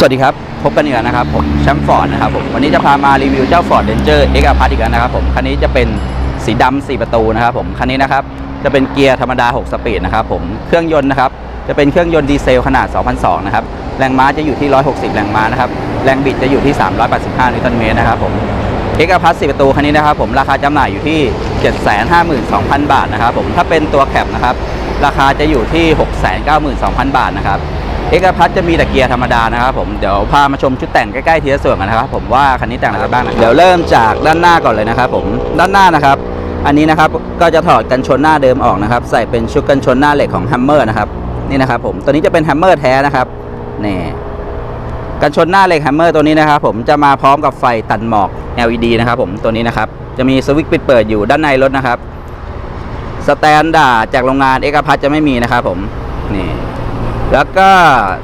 สวัสดีครับ พบกันอีกแล้วนะครับผมแชมป์ฟอร์ดนะครับผมวันนี้จะพามารีวิวเจ้า Ford Ranger X a p a r t อีกแล้วนะครับผมคันนี้จะเป็นสีดำ4ประตูนะครับผมคันนี้นะครับจะเป็นเกียร์ธรรมดา 6 สปีดนะครับผมเครื่องยนต์นะครับจะเป็นเครื่องยนต์ดีเซลขนาด 2,002นะครับแรงม้าจะอยู่ที่ 160 แรงม้านะครับแรงบิดจะอยู่ที่ 385 นิวตันเมตรนะครับผม X a p a r t 4ประตูคันนี้นะครับผมราคาจำหน่ายอยู่ที่ 752,000 บาทนะครับผมถ้าเป็นตัวแคปนะครับราคาจะอยู่ที่ 692,000 บาทนะครับ เอกพัทจะมีแต่เกียร์ธรรมดานะครับผมเดี๋ยวพามาชมชุดแต่งใกล้ๆทีละส่วนกันนะครับผมว่าคันนี้แต่งอะไรบ้างเดี๋ยวเริ่มจากด้านหน้าก่อนเลยนะครับผมด้านหน้านะครับ อันนี้นะครับก็จะถอดกันชนหน้าเดิมออกนะครับ ใส่เป็นชุดกันชนหน้าเหล็กของแฮมเมอร์นะครับนี่นะครับผมตัวนี้จะเป็นแฮมเมอร์แท้นะครับนี่กันชนหน้าเหล็กแฮมเมอร์ตัวนี้นะครับผมจะมาพร้อมกับไฟตัดหมอก LED นะครับผมตัวนี้นะครับจะมีสวิตช์ปิดเปิดอยู่ด้านในรถนะครับสแตนดาร์ดจากโรงงานเอกพัทจะไม่มีนะครับผมนี่ แล้วก็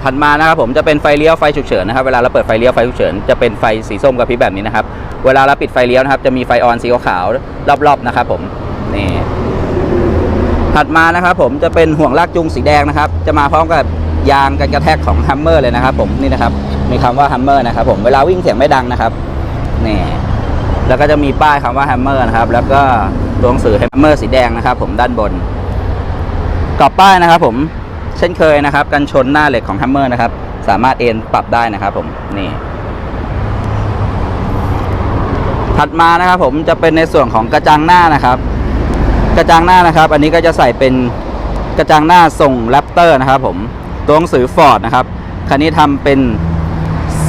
ถัดมานะครับผมจะเป็นไฟเลี้ยวไฟฉุกเฉินนะครับเวลาเราเปิดไฟเลี้ยวไฟฉุกเฉินจะเป็นไฟสีส้มกระพริบแบบนี้นะครับเวลาเราปิดไฟเลี้ยวนะครับจะมีไฟออนสีขาวรอบๆนะครับผมนี่ถัดมานะครับผมจะเป็นห่วงลากจูงสีแดงนะครับ จะมาพร้อมกับยางกันกระแทกของฮัมเมอร์เลยนะครับผมนี่นะครับมีคำว่าฮัมเมอร์นะครับผมเวลาวิ่งเสียงไม่ดังนะครับนี่แล้วก็จะมีป้ายคำว่าฮัมเมอร์นะครับแล้วก็ตัวหนังสือฮัมเมอร์สีแดงนะครับ ผมด้านบนกรอบป้ายนะครับผม ช่นเคยนะครับ กันชนหน้าเหล็กของแฮมเมอร์นะครับ สามารถเอ็นปรับได้นะครับผมนี่ ถัดมานะครับผมจะเป็นในส่วนของกระจังหน้านะครับ กระจังหน้านะครับ อันนี้ก็จะใส่เป็นกระจังหน้าทรงแรปเตอร์นะครับ ผมตัวหนังสือฟอร์ดนะครับคันนี้ทำเป็น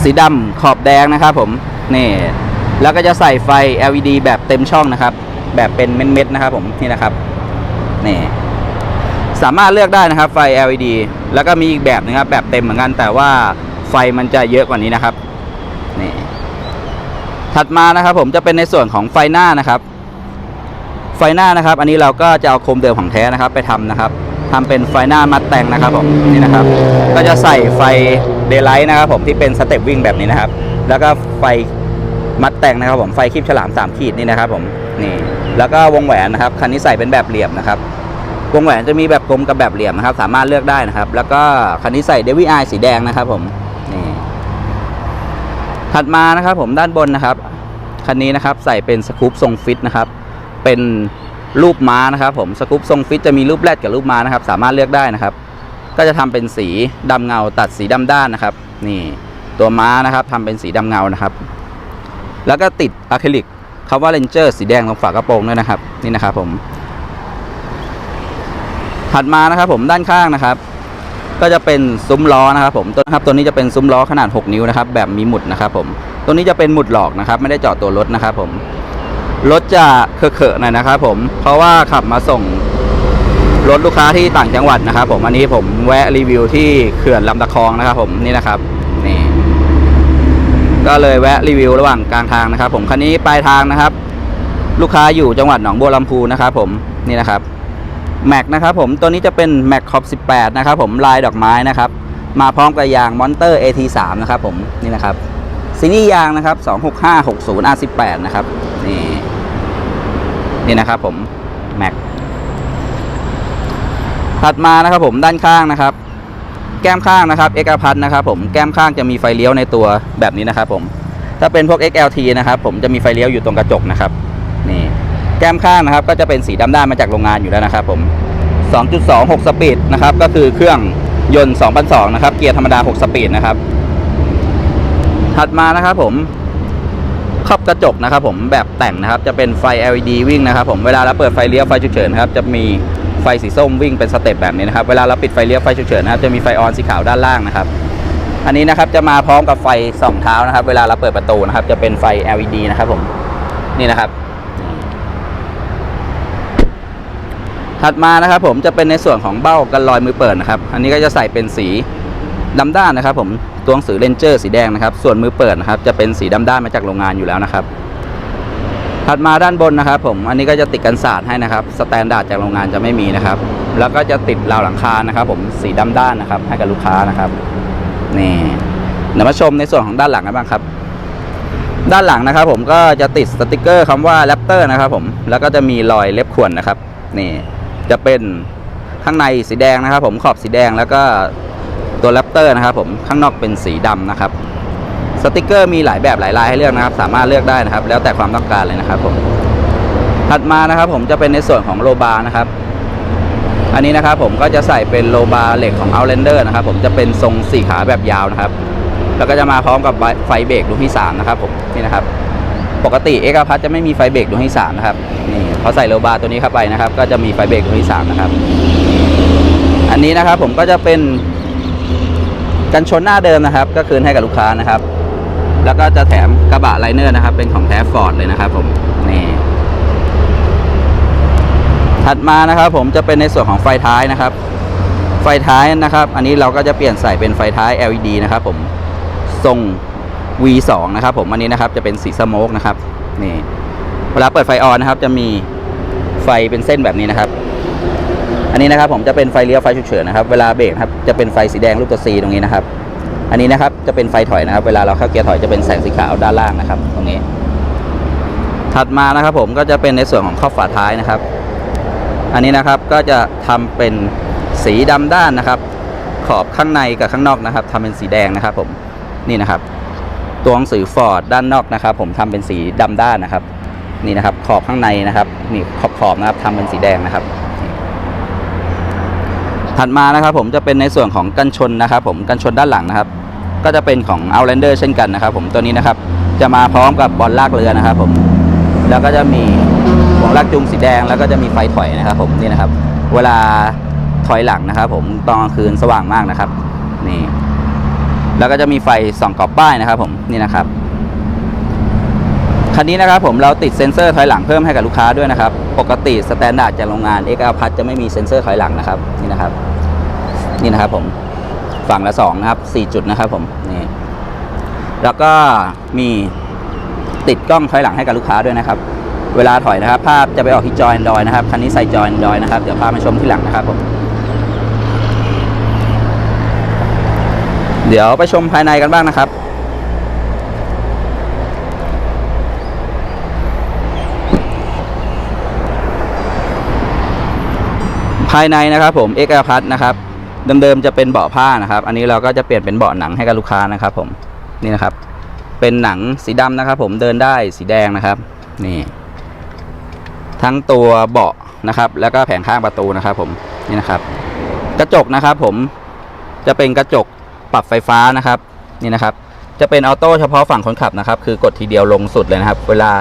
สีดำขอบแดงนะครับ ผมนี่แล้วก็จะใส่ไฟ LED แบบเต็มช่องนะครับ แบบเป็นเม็ดๆนะครับ ผมนี่นะครับนี่ สามารถเลือกได้นะครับไฟ LED แล้วก็มีอีกแบบนึงครับแบบเต็มเหมือนกัน แต่ว่าไฟมันจะเยอะกว่านี้นะครับนี่ถัดมานะครับ ผมจะเป็นในส่วนของไฟหน้านะครับ ไฟหน้านะครับ อันนี้เราก็จะเอาโคมเดิมของแท้นะครับ ไปทำนะครับทำเป็นไฟหน้ามัดแต่งนะครับผมนี่นะครับ ก็จะใส่ไฟเดย์ไลท์นะครับ ผมที่เป็นสเต็ปวิ่งแบบนี้นะครับ แล้วก็ไฟมัดแต่งนะครับ ผมไฟคลิปฉลามสามขีดนี่นะครับ ผมนี่ แล้วก็วงแหวนนะครับคันนี้ใส่เป็นแบบเหลี่ยมนะครับ วงแหวนจะมีแบบกลมกับแบบเหลี่ยมนะครับ สามารถเลือกได้นะครับ แล้วก็คันนี้ใส่เดวิ i สีแดงนะครับผมนี่ถัดมานะครับผมด้านบนนะครับคันนี้นะครับใส่เป็นสกู๊ปทรงฟิตนะครับเป็นรูปม้านะครับ ผมสกู๊ปทรงฟิตจะมีรูปแรดกับรูปม้านะครับ สามารถเลือกได้นะครับ ก็จะทำเป็นสีดำเงา ตัดสีดำด้านนะครับ นี่ตัวม้านะครับทำเป็นสีดำเงานะครับ แล้วก็ติดอะคริลิกคำว่าเรนเจอร์สีแดงตรงฝากระโปรงด้วยนะครับ นี่นะครับผม ถัดมานะครับผมด้านข้างนะครับ ก็จะเป็นซุ้มล้อนะครับผมตัวนะครับตัวนี้จะเป็นซุ้มล้อขนาด 6 นิ้วนะครับ แบบมีหมุดนะครับผมตัวนี้จะเป็นหมุดหลอกนะครับ ไม่ได้เจาะตัวรถนะครับ ผมรถจะเคอะๆหน่อยนะครับ ผมเพราะว่าขับมาส่งรถลูกค้าที่ต่างจังหวัดนะครับ ผมอันนี้ผมแวะรีวิวที่เขื่อนลำตะคองนะครับ ผมนี่นะครับนี่ก็เลยแวะรีวิวระหว่างกลางทางนะครับ ผมคันนี้ปลายทางนะครับ ลูกค้าอยู่จังหวัดหนองบัวลำพูนะครับ ผมนี่นะครับ แม็กนะครับผมตัวนี้จะเป็นแม็กขอบ18 นะครับผมลายดอกไม้นะครับ มาพร้อมกับยางมอนเตอร์ AT3 นะครับผมนี่นะครับซีรีส์ยางนะครับ 26560 R18 นะครับนี่นี่นะครับผมแม็กถัดมานะครับผมด้านข้างนะครับ แก้มข้างนะครับ X พัทนะครับผมแก้มข้างจะมีไฟเลี้ยวในตัวแบบนี้นะครับผมถ้าเป็นพวก XLT นะครับผมจะมีไฟเลี้ยวอยู่ตรงกระจกนะครับ แก้มข้างนะครับ ก็จะเป็นสีดำด้านมาจากโรงงานอยู่แล้วนะครับผม 2.26 สปีดนะครับ ก็คือเครื่องยนต์ 2,002 นะครับ เกียร์ธรรมดา 6 สปีดนะครับ ถัดมานะครับผมครอบกระจกนะครับ ผมแบบแต่งนะครับ จะเป็นไฟ LED วิ่งนะครับผมเวลาเราเปิดไฟเลี้ยวไฟฉุกเฉินครับจะมีไฟสีส้มวิ่งเป็นสเต็ปแบบนี้นะครับ เวลาเราปิดไฟเลี้ยวไฟฉุกเฉินนะครับจะมีไฟออนสีขาวด้านล่างนะครับ อันนี้นะครับจะมาพร้อมกับไฟส่องเท้านะครับ เวลาเราเปิดประตูนะครับ จะเป็นไฟ LED นะครับผมนี่นะครับ ถัดมานะครับผมจะเป็นในส่วนของเบ้ากันรอยมือเปิดนะครับ อันนี้ก็จะใส่เป็นสีดำด้านนะครับผมตัวหนังสือเลนเจอร์สีแดงนะครับ ส่วนมือเปิดนะครับ จะเป็นสีดำด้านมาจากโรงงานอยู่แล้วนะครับ ถัดมาด้านบนนะครับ ผมอันนี้ก็จะติดกันศาสตร์ให้นะครับสแตนดาร์ดจากโรงงานจะไม่มีนะครับ แล้วก็จะติดราวหลังคานะครับ ผมสีดำด้านนะครับ ให้กับลูกค้านะครับนี่เดี๋ยวมาชมในส่วนของด้านหลังกันบ้างครับ ด้านหลังนะครับ ผมก็จะติดสติกเกอร์คำว่าแรปเตอร์นะครับ ผมแล้วก็จะมีรอยเล็บข่วนนะครับนี่ จะเป็นข้างในสีแดงนะครับ ผมขอบสีแดงแล้วก็ตัวแรปเตอร์นะครับ ผมข้างนอกเป็นสีดำนะครับสติกเกอร์มีหลายแบบหลายลายให้เลือกนะครับ สามารถเลือกได้นะครับ แล้วแต่ความต้องการเลยนะครับ ผม ถัดมานะครับ ผมจะเป็นในส่วนของโลบาร์นะครับ อันนี้นะครับ ผมก็จะใส่เป็นโลบาร์เหล็กของ Outlander นะครับ ผมจะเป็นทรงสี่ขาแบบยาวนะครับ แล้วก็จะมาพร้อมกับไฟเบรกดวงที่สามนะครับ ผมนี่นะครับ ปกติเอกพัทจะไม่มีไฟเบรกดวงที่สามนะครับนี่พอใส่โลบาร์ตัวนี้เข้าไปนะครับ ก็จะมีไฟเบรกดวงที่สามนะครับ อันนี้นะครับผมก็จะเป็นกันชนหน้าเดิมนะครับ ก็คืนให้กับลูกค้านะครับ แล้วก็จะแถมกระบะไลเนอร์นะครับ เป็นของแท้ฟอร์ดเลยนะครับผมนี่ถัดมานะครับ ผมจะเป็นในส่วนของไฟท้ายนะครับ ไฟท้ายนะครับ อันนี้เราก็จะเปลี่ยนใส่เป็นไฟท้าย LED นะครับ ผมทรง V2 นะครับผมอันนี้นะครับจะเป็นสีสโมกนะครับนี่เวลาเปิดไฟออนนะครับ จะมีไฟเป็นเส้นแบบนี้นะครับ อันนี้นะครับผมจะเป็นไฟเลี้ยวไฟฉุกเฉินนะครับเวลาเบรกครับจะเป็นไฟสีแดงรูปตัว C ตรงนี้นะครับ อันนี้นะครับจะเป็นไฟถอยนะครับ เวลาเราเข้าเกียร์ถอยจะเป็นแสงสีขาวด้านล่างนะครับ ตรงนี้ ถัดมานะครับผมก็จะเป็นในส่วนของครอบฝาท้ายนะครับ อันนี้นะครับก็จะทำเป็นสีดำด้านนะครับ ขอบข้างในกับข้างนอกนะครับทำเป็นสีแดงนะครับผมนี่นะครับ ตัวหนังสือฟอร์ดด้านนอกนะครับ ผมทำเป็นสีดำด้านนะครับ นี่นะครับ ขอบข้างในนะครับ นี่ขอบขอบนะครับทำเป็นสีแดงนะครับ ถัดมานะครับ ผมจะเป็นในส่วนของกันชนนะครับ ผมกันชนด้านหลังนะครับ ก็จะเป็นของ Outlander เช่นกันนะครับ ผมตัวนี้นะครับ จะมาพร้อมกับบอลลากเรือนะครับ ผมแล้วก็จะมีห่วงลากจูงสีแดงแล้วก็จะมีไฟถอยนะครับ ผมนี่นะครับ เวลาถอยหลังนะครับ ผมตอนกลางคืนสว่างมากนะครับ นี่ แล้วก็จะมีไฟส่องกรอบป้ายนะครับผมนี่นะครับคันนี้นะครับผมเราติดเซ็นเซอร์ถอยหลังเพิ่มให้กับลูกค้าด้วยนะครับ ปกติสแตนดาร์ดจากโรงงาน x r พัจะไม่มีเซ็นเซอร์ถอยหลังนะครับนี่นะครับ นี่นะครับผมฝั่งละสองนะครับสี่จุดนะครับผมนี่แล้วก็มีติดกล้องถอยหลังให้กับลูกค้าด้วยนะครับ เวลาถอยนะครับ ภาพจะไปออกที่จอย Android นะครับคันนี้ใส่จอย Android นะครับเดี๋ยวพามาชมที่หลังนะครับผม เดี๋ยวไปชมภายในกันบ้างนะครับ ภายในนะครับผมเอกอาพัทนะครับเดิมๆจะเป็นเบาะผ้านะครับ อันนี้เราก็จะเปลี่ยนเป็นเบาะหนังให้กับลูกค้านะครับ ผมนี่นะครับ เป็นหนังสีดำนะครับ ผมเดินได้สีแดงนะครับ นี่ ทั้งตัวเบาะนะครับ แล้วก็แผงข้างประตูนะครับ ผมนี่นะครับ กระจกนะครับ ผมจะเป็นกระจก ปรับไฟฟ้านะครับนี่นะครับ จะเป็นออโต้เฉพาะฝั่งคนขับนะครับ คือกดทีเดียวลงสุดเลยนะครับ เวลา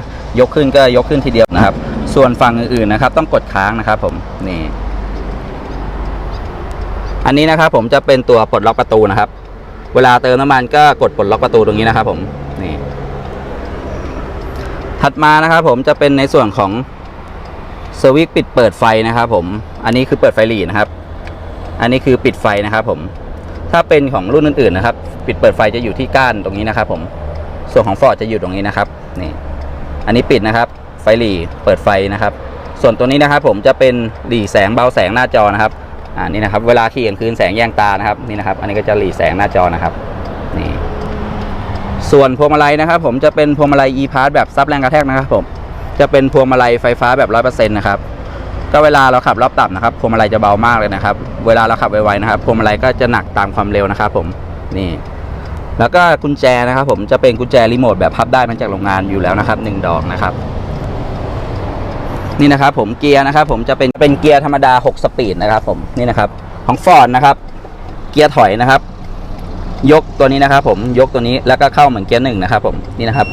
ยกขึ้นก็ยกขึ้นทีเดียวนะครับ ส่วนฝั่งอื่นๆนะครับ ต้องกดค้างนะครับ ผมนี่ อันนี้นะครับ ผมจะเป็นตัวปลดล็อกประตูนะครับ เวลาเติมน้ำมันก็กดปลดล็อกประตูตรงนี้นะครับ ผมนี่ถัดมานะครับ ผมจะเป็นในส่วนของสวิตช์ปิดเปิดไฟนะครับ ผม อันนี้คือเปิดไฟหลีนะครับ อันนี้คือปิดไฟนะครับ ผม ถ้าเป็นของรุ่นอื่นๆนะครับ ปิดเปิดไฟจะอยู่ที่ก้านตรงนี้นะครับ ผม ส่วนของฟอร์ดจะอยู่ตรงนี้นะครับ นี่ อันนี้ปิดนะครับ ไฟหลีเปิดไฟนะครับ ส่วนตัวนี้นะครับ ผมจะเป็นหลีแสงเบาแสงหน้าจอนะครับ อ่านี่นะครับ เวลาขี่กลางคืนแสงแยงตานะครับ นี่นะครับ อันนี้ก็จะหลีแสงหน้าจอนะครับ นี่ ส่วนพวงมาลัยนะครับ ผมจะเป็นพวงมาลัย e-pass แบบซับแรงกระแทกนะครับ ผม จะเป็นพวงมาลัยไฟฟ้าแบบร้อยเปอร์เซ็นต์นะครับ ก็เวลาเราขับรอบต่ำนะครับพวงมาลัยจะเบามากเลยนะครับ เวลาเราขับไวๆนะครับพวงมาลัยก็จะหนักตามความเร็วนะครับผมนี่ แล้วก็กุญแจนะครับผมจะเป็นกุญแจรีโมทแบบพับได้มาจากโรงงานอยู่แล้วนะครับหนึ่งดอกนะครับ นี่นะครับผมเกียร์นะครับ ผมจะเป็นเป็นเกียร์ธรรมดา 6 สปีดนะครับ ผมนี่นะครับ ของฟอร์ดนะครับ เกียร์ถอยนะครับ ยกตัวนี้นะครับ ผมยกตัวนี้แล้วก็เข้าเหมือนเกียร์หนึ่งนะครับ ผมนี่นะครับ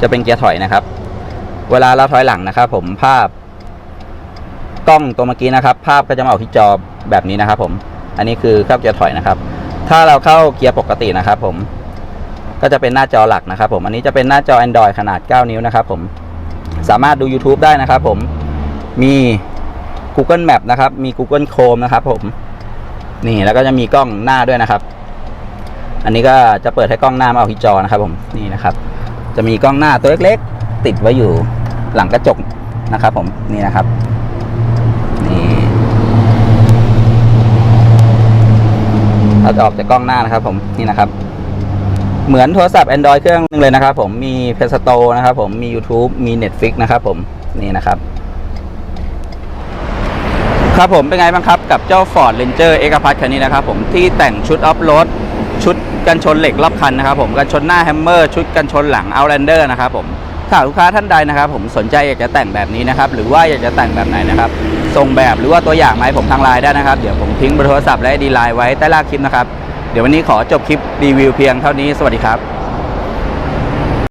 จะเป็นเกียร์ถอยนะครับ เวลาเราถอยหลังนะครับ ผมภาพ กล้องตัวเมื่อกี้นะครับ ภาพก็จะมาออกที่จอแบบนี้นะครับ ผม อันนี้คือเข้าเกียร์ถอยนะครับ ถ้าเราเข้าเกียร์ปกตินะครับ ผม ก็จะเป็นหน้าจอหลักนะครับ ผม อันนี้จะเป็นหน้าจอ Android ขนาด 9 นิ้วนะครับ ผม สามารถดู YouTube ได้นะครับ ผม มี Google Map นะครับ มี Google Chrome นะครับ ผม นี่แล้วก็จะมีกล้องหน้าด้วยนะครับ อันนี้ก็จะเปิดให้กล้องหน้ามาออกที่จอนะครับ ผม นี่นะครับ จะมีกล้องหน้าตัวเล็กๆ ติดไว้อยู่หลังกระจกนะครับ ผม นี่นะครับ นี่ เราจะออกจากกล้องหน้านะครับ ผมนี่นะครับ เหมือนโทรศัพท์ Android เครื่องหนึงเลยนะครับ ผมมี Play Store นะครับ ผมมี YouTube มี Netflix นะครับ ผมนี่นะครับครับผมเป็นไงบ้างครับกับเจ้า Ford Ranger X p a s คันนี้นะครับ ผมที่แต่งชุดออฟโรดชุดกันชนเหล็กรอบคันนะครับ ผมกันชนหน้าแฮมเมอร์ชุดกันชนหลัง Outlander นะครับผม ถ้าลูกค้าท่านใดนะครับ ผมสนใจอยากจะแต่งแบบนี้นะครับ หรือว่าอยากจะแต่งแบบไหนนะครับส่งแบบหรือว่าตัวอย่างมาให้ผมทางไลน์ได้นะครับ เดี๋ยวผมทิ้งเบอร์โทรศัพท์และดีไลน์ไว้ใต้ล่างคลิปนะครับ เดี๋ยววันนี้ขอจบคลิปรีวิวเพียงเท่านี้สวัสดีครับ